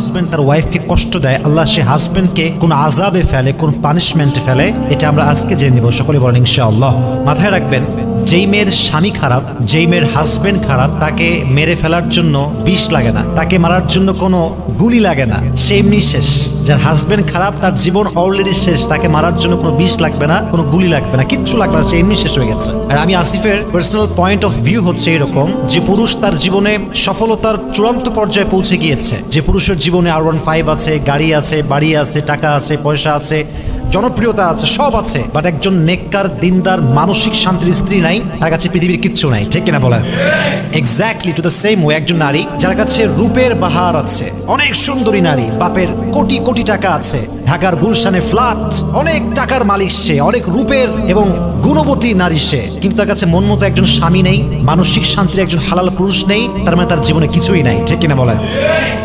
Husband তার ওয়াইফকে কষ্ট দেয়, আল্লাহ সে হাজবেন্ডকে কোন আজাবে ফেলে, কোন পানিশমেন্টে ফেলে, এটা আমরা আজকে জেনে নিব। সকলে বলেন, ইনশাআল্লাহ। মাথায় রাখবেন যেই মেয়ের স্বামী খারাপ যেই মেয়ের হাজবেন্ড খারাপ, তাকে মেরে ফেলার জন্য বিষ লাগে না, তাকে মারার জন্য কোনো গুলি লাগে না। সে এমনি শেষ। যার হাজবেন্ড খারাপ, তার জীবন অলরেডি শেষ, তাকে মারার জন্য কোনো বিষ লাগবে না, কোনো গুলি লাগবে না, কিচ্ছু লাগবে না, সে এমনি শেষ হয়ে গেছে। আর আমি আসিফের পার্সোনাল পয়েন্ট অফ ভিউ হচ্ছে এরকম, যে পুরুষ তার জীবনে সফলতার চূড়ান্ত পর্যায়ে পৌঁছে গিয়েছে। যে পুরুষের জীবনে আর ওয়ান ফাইভ আছে, গাড়ি আছে, বাড়ি আছে, টাকা আছে, পয়সা আছে, জনপ্রিয়তা আছে, সব আছে। বাট একজন নেককার, দিনদার, মানসিক শান্তির স্ত্রী নাই, তার কাছে পৃথিবীর কিচ্ছু নাই, ঠিক কিনা বলেন? Exactly to the same way একজন নারী যার কাছে রূপের বাহার আছে, অনেক সুন্দরী নারী, বাপের কোটি কোটি টাকা আছে, ঢাকার গুলশানে ফ্ল্যাট অনেক টাকার মালিক সে, অনেক রূপের এবং গুণবতী নারী সে। কিন্তু তার কাছে মন মতো একজন স্বামী নেই, মানসিক শান্তির একজন হালাল পুরুষ নেই, তার মানে তার জীবনে কিছুই নাই। ঠিক কিনা বলেন?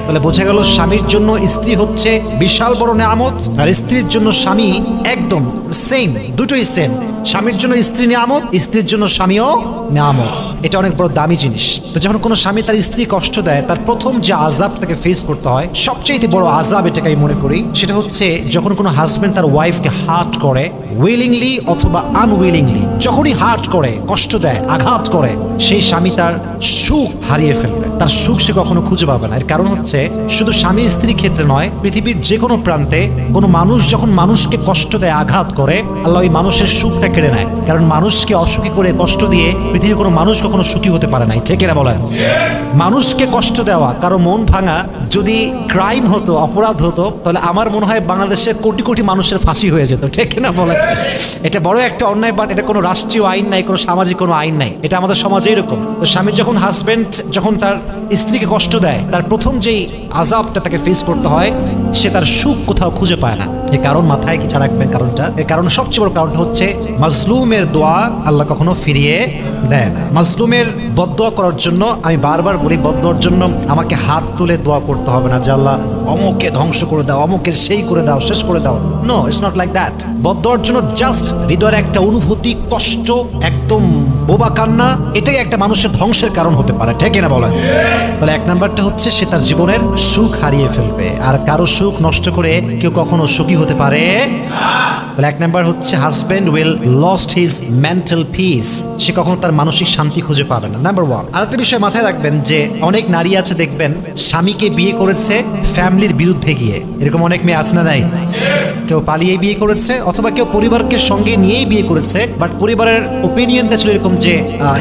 তাহলে বোঝা গেল স্বামীর জন্য স্ত্রী হচ্ছে বিশাল বড় নেয়ামত, আর স্ত্রীর জন্য স্বামী একদম সেম দুটোই সেম স্বামীর জন্য স্ত্রী নেয়ামত, স্ত্রীর জন্য স্বামীও নেয়ামত। এটা অনেক বড় দামি জিনিস। তো যখন কোনো স্বামী তার স্ত্রী কষ্ট দেয়, তার প্রথম যে আজাব তাকে ফেস করতে হয় সবচেয়ে বড় আজাব এটাকে আমি মনে করি, সেটা হচ্ছে যখন কোনো হাজবেন্ড তার ওয়াইফকে হার্ট করে উইলিংলি অথবা আনউইলিংলি যখনই হার্ট করে, কষ্ট দেয়, আঘাত করে, সেই স্বামী তার সুখ হারিয়ে ফেলবে। তার সুখ সে কখনো খুঁজে পাবে না। এর কারণ হচ্ছে, শুধু স্বামী স্ত্রীর ক্ষেত্রে নয়, পৃথিবীর যে কোনো প্রান্তে কোনো মানুষ যখন মানুষকে কষ্ট দেয়, আঘাত করে, আল্লাহ ওই মানুষের সুখটা কেড়ে নেয়। কারণ মানুষকে অসুখী করে, কষ্ট দিয়ে পৃথিবীর কোনো মানুষ কখনো সুখী হতে পারে নাই ঠিক এরা বলেন? মানুষকে কষ্ট দেওয়া, কারও মন ভাঙা, যদি ক্রাইম হতো, অপরাধ হতো, তাহলে আমার মনে হয় বাংলাদেশের কোটি কোটি মানুষের ফাঁসি হয়ে যেত। ঠিক না বলেন? এটা বড় একটা অন্যায় বাট এটা কোনো রাষ্ট্রীয় আইন নাই, কোনো সামাজিক কোনো আইন নাই। এটা আমাদের সমাজে এরকম। তো স্বামী যখন হাজবেন্ড যখন তার স্ত্রীকে কষ্ট দেয়, তার প্রথম যেই আজাবটা তাকে ফেস করতে হয়, সে তার সুখ কোথাও খুঁজে পায় না। এই কারণ মাথায় কিছু রাখবেন কারণটা? এর কারণ সবচেয়ে বড় কারণটা হচ্ছে, মাজলুমের দোয়া আল্লাহ কখনো ফিরিয়ে দেয় না। মাজলুমের বদোয়া করার জন্য, আমি বারবার বলি বদোয়ার জন্য আমাকে হাত তুলে দোয়া করতে হবে না যে আল্লাহ অমুককে ধ্বংস করে দাও, অমুকের সেই করে দাও, শেষ করে দাও। No it's not like that বদোয়ার জন্য জাস্ট হৃদয়ের একটা অনুভূতি কষ্ট, একদম বোবা কান্না, এটাই একটা মানুষের ধ্বংসের কারণ হতে পারে, ঠিক না বলেন? তাহলে এক নাম্বারটা হচ্ছে সে তার জীবনের সুখ হারিয়ে ফেলবে, আর কারও সুখ নষ্ট করে কেউ কখনো সুখী হতে পারে তাহলে এক নাম্বার হচ্ছে husband will lost his mental peace সে কখনো তার মানসিক শান্তি খুঁজে পাবে না। নাম্বার ওয়ান আরেকটা বিষয় মাথায় রাখবেন যে অনেক নারী আছে, দেখবেন স্বামীকে বিয়ে করেছে ফ্যামিলির বিরুদ্ধে গিয়ে। এরকম অনেক মেয়ে আছে না নাই? কেউ পালিয়ে বিয়ে করেছে, অথবা কেউ পরিবারকে সঙ্গে নিয়েই বিয়ে করেছে। বাট পরিবারের ওপিনিয়নটা ছিল এরকম যে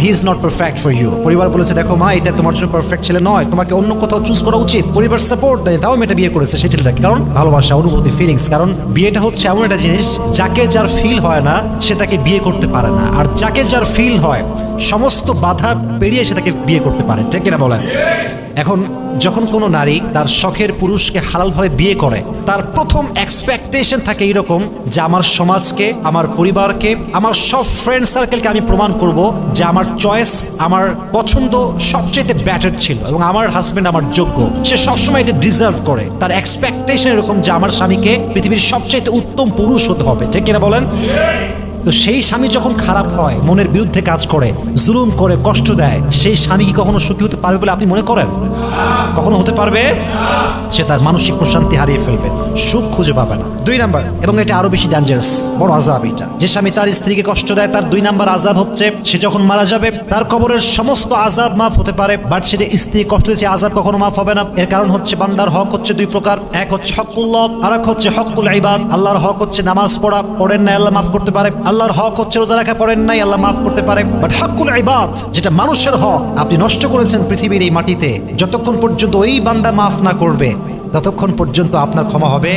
he is not perfect for you পরিবার বলেছে, দেখো মা, এটা তোমার জন্য পারফেক্ট ছেলে নয়। তোমাকে অন্য কোথাও চুজ করা উচিত। পরিবার সাপোর্ট দেয়, তাও মেয়েটা বিয়ে করেছে, সেই ছেলেটাকে। কারণ ভালোবাসা, অনুভূতি ফিলিংস কারণ বিয়েটা হচ্ছে এমন একটা জিনিস, যাকে যার ফিল হয় না, সে তাকে বিয়ে করতে পারে না। আর যাকে যার ফিল হয়, সমস্ত বাধা পেরিয়ে সে তাকে বিয়ে করতে পারে। ঠিক কিনা বলেন? এখন যখন কোনো নারী তার শখের পুরুষকে হালালভাবে বিয়ে করে, তার প্রথম এক্সপেকটেশন থাকে এরকম যে আমার সমাজকে, আমার পরিবারকে, আমার সব ফ্রেন্ড সার্কেলকে আমি প্রমাণ করব যে আমার চয়েস আমার পছন্দ সবচেয়ে ব্যাটার ছিল এবং আমার হাজব্যান্ড আমার যোগ্য। সে সবসময় এটা ডিজার্ভ করে। তার এক্সপেকটেশন এরকম যে আমার স্বামীকে পৃথিবীর সবচেয়ে উত্তম পুরুষ হতে হবে। ঠিক কিনা বলেন? তো সেই স্বামী যখন খারাপ হয়, মনের বিরুদ্ধে কাজ করে, জুলুম করে, কষ্ট দেয়, সেই স্বামী কি কখনো সুখী হতে পারবে বলে আপনি মনে করেন? কখনো হতে পারবে? সে তার মানসিক প্রশান্তি হারিয়ে ফেলবে, সুখ খুঁজে পাবে না। দুই নাম্বার, এবং এটা আরও বেশি ডেঞ্জারাস বড় আজাব এটা। যে স্বামী তার স্ত্রীকে কষ্ট দেয়, তার দুই নাম্বার আজাব হচ্ছে, সে যখন মারা যাবে, তার কবরের সমস্ত আজাব মাফ হতে পারে বাট সেটা স্ত্রী কষ্ট দিয়েছে আজাব কখনো মাফ হবে না। এর কারণ হচ্ছে বান্দার হক হচ্ছে দুই প্রকার। এক হচ্ছে হকুল্লহ, আর এক হচ্ছে হকুল ইবাদ। আল্লাহর হক হচ্ছে নামাজ পড়া, পড়েন নাই আল্লাহ মাফ করতে পারে। আল্লাহর হক হচ্ছে রোজা রাখা পড়েন নাই আল্লাহ মাফ করতে পারে। বাট হকুল ইবাদ, যেটা মানুষের হক, আপনি নষ্ট করেছেন পৃথিবীর এই মাটিতে, যতক্ষণ পর্যন্ত ওই বান্দা মাফ না করবে, ততক্ষণ পর্যন্ত আপনার ক্ষমা হবে